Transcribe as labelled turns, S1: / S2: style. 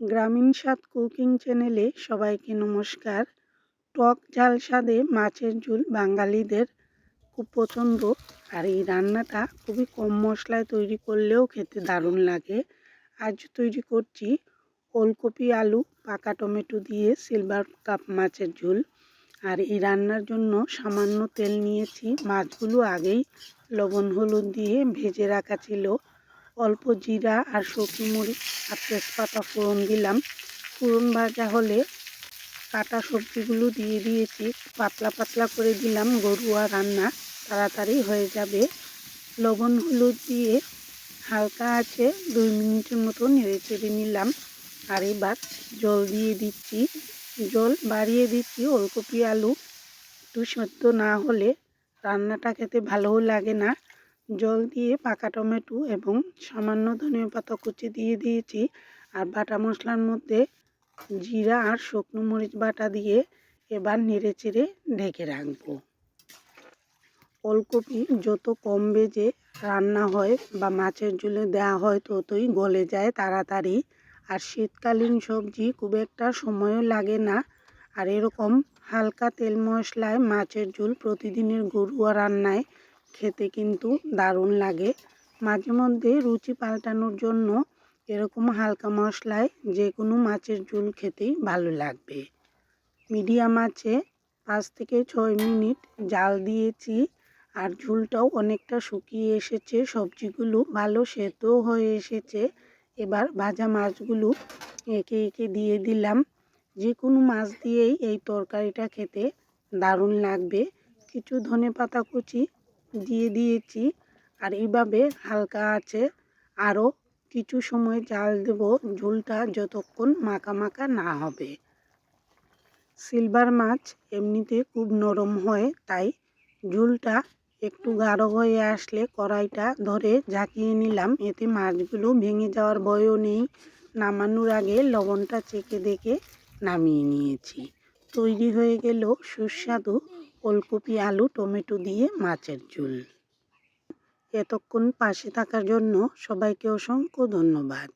S1: গ্রামীণ স্বাদ কুকিং চ্যানেলে সবাইকে নমস্কার। টক ঝাল স্বাদে মাছের ঝোল বাঙালিদের খুব পছন্দ। আর এই রান্নাটা খুবই কম মশলায় তৈরি করলেও খেতে দারুণ লাগে। আজ তৈরি করছি ওলকপি আলু, পাকা টমেটো দিয়ে সিলভার কাপ মাছের ঝোল। আর এই রান্নার জন্য সামান্য তেল নিয়েছি। মাছগুলো আগেই লবণ, হলুদ দিয়ে ভেজে রাখা ছিল। অল্প জিরা আর শুকনো মরিচ আর তেজপাতা ফোড়ন দিলাম। ফোড়ন ভাজা হলে কাটা সবজিগুলো দিয়ে দিয়েছি। পাতলা পাতলা করে দিলাম গরুয়া রান্না। তাড়াতাড়ি হয়ে যাবে। লবণ হলুদ দিয়ে হালকা আছে দুই মিনিটের মতো নেড়ে চেড়ে নিলাম। আর এবার জল দিয়ে দিচ্ছি। জল বাড়িয়ে দিচ্ছি ওলকপি আলু। একটু সেদ্ধ না হলে রান্নাটা খেতে ভালোও লাগে না। জল দিয়ে পাকা টমেটো এবং সামান্য ধনিয়া পাতা কুচি দিয়ে দিয়েছি আর বাটা মশলার মধ্যে জিরা আর শুকনো মরিচ বাটা দিয়ে এবার নেড়ে চেড়ে ঢেকে রাখব। ওলকপি যত কম বেজে রান্না হয় বা মাছের ঝোলে দেওয়া হয় ততই গলে যায় তাড়াতাড়ি। আর শীতকালীন সবজি খুব একটা সময়ও লাগে না। আর এরকম হালকা তেল মশলায় মাছের ঝোল প্রতিদিনের গরুয়া রান্নায় খেতে কিন্তু দারুণ লাগে। মাঝে মধ্যে রুচি পাল্টানোর জন্য এরকম হালকা মশলায় যে কোনো মাছের ঝোল খেতেই ভালো লাগবে। মিডিয়াম আছে পাঁচ থেকে ছয় মিনিট জাল দিয়েছি আর ঝোলটাও অনেকটা শুকিয়ে এসেছে, সবজিগুলো ভালো সেদ্ধও হয়ে এসেছে। এবার ভাজা মাছগুলো একে একে দিয়ে দিলাম। যে কোনো মাছ দিয়েই এই তরকারিটা খেতে দারুণ লাগবে। কিছু ধনে পাতা কুচি দিয়ে দিয়েছি। আর এইভাবে হালকা আছে। আরও কিছু সময় জাল দেব। ঝোলটা যতক্ষণ মাখা মাখা না হবে। সিলভার মাছ এমনিতে খুব নরম হয়, তাই ঝোলটা একটু গাঢ় হয়ে আসলে কড়াইটা ধরে ঝাঁকিয়ে নিলাম। এতে মাছগুলো ভেঙে যাওয়ার ভয়ও নেই। নামানোর আগে লবণটা চেকে দেখে নামিয়ে নিয়েছি। তৈরি হয়ে গেল সুস্বাদু ওলকপি আলু টমেটো দিয়ে মাছের ঝোল। এতক্ষণ পাশে থাকার জন্য সবাইকে অসংখ্য ধন্যবাদ।